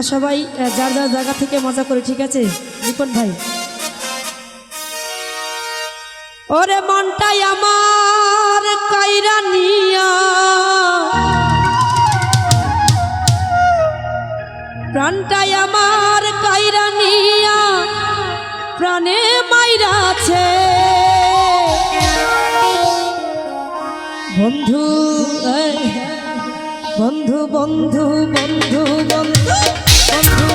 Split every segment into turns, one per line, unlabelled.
আমরা সবাই যার যার জায়গা থেকে মজা করি, ঠিক আছে? রিপন ভাই। ওরে মনটাই আমার কাইরা নিয়া। প্রাণটাই আমার কাইরা নিয়া। প্রাণে মাইরাছে বন্ধু বন্ধু বন্ধু বন্ধু বন্ধু। বন্ধু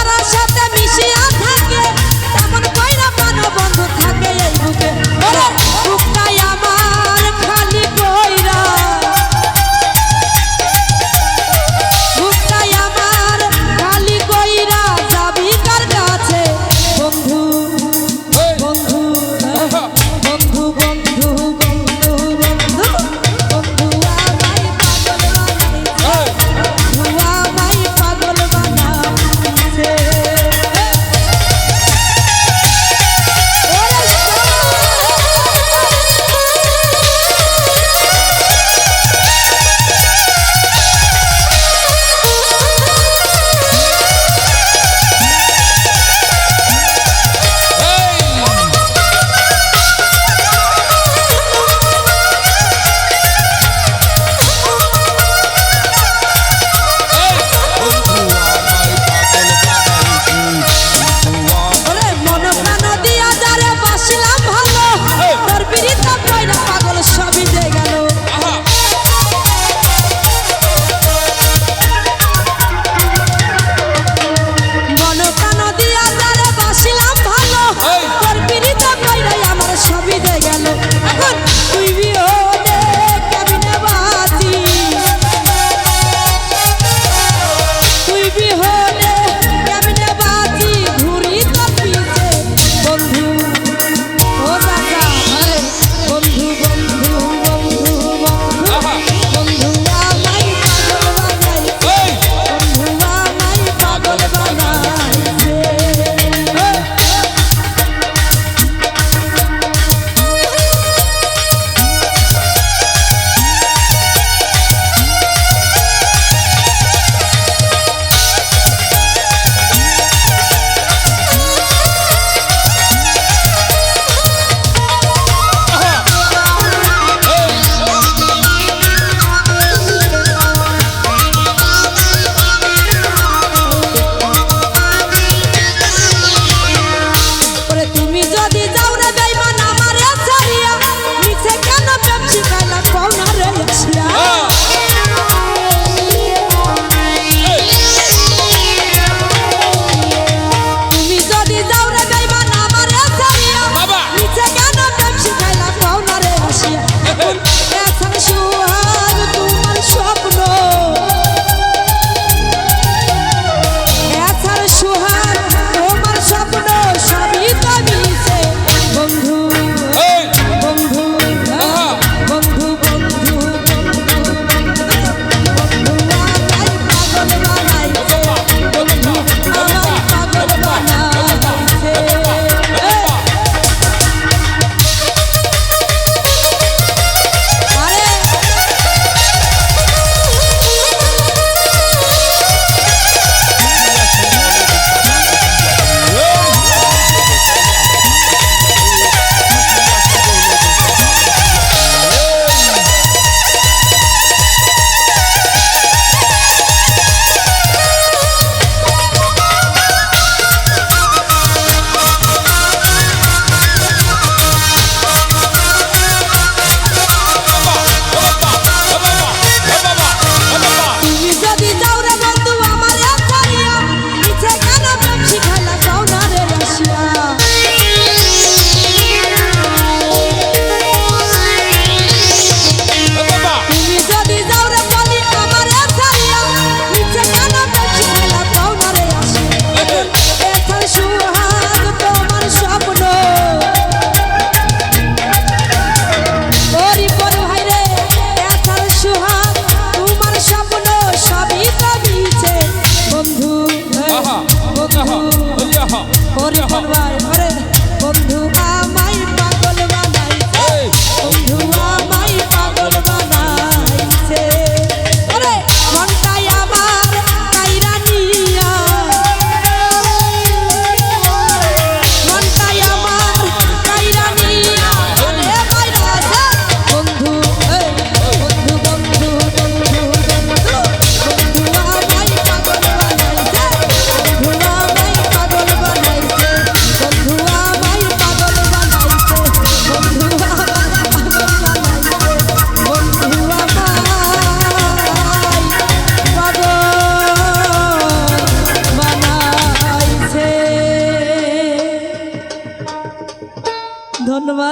তারা সাথে মিশিয়া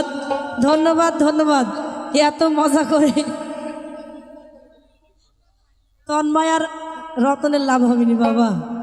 ধন্যবাদ ধন্যবাদ ধন্যবাদ। এত মজা করে। তন্ময় আর রতনের লাভ হবেনি বাবা।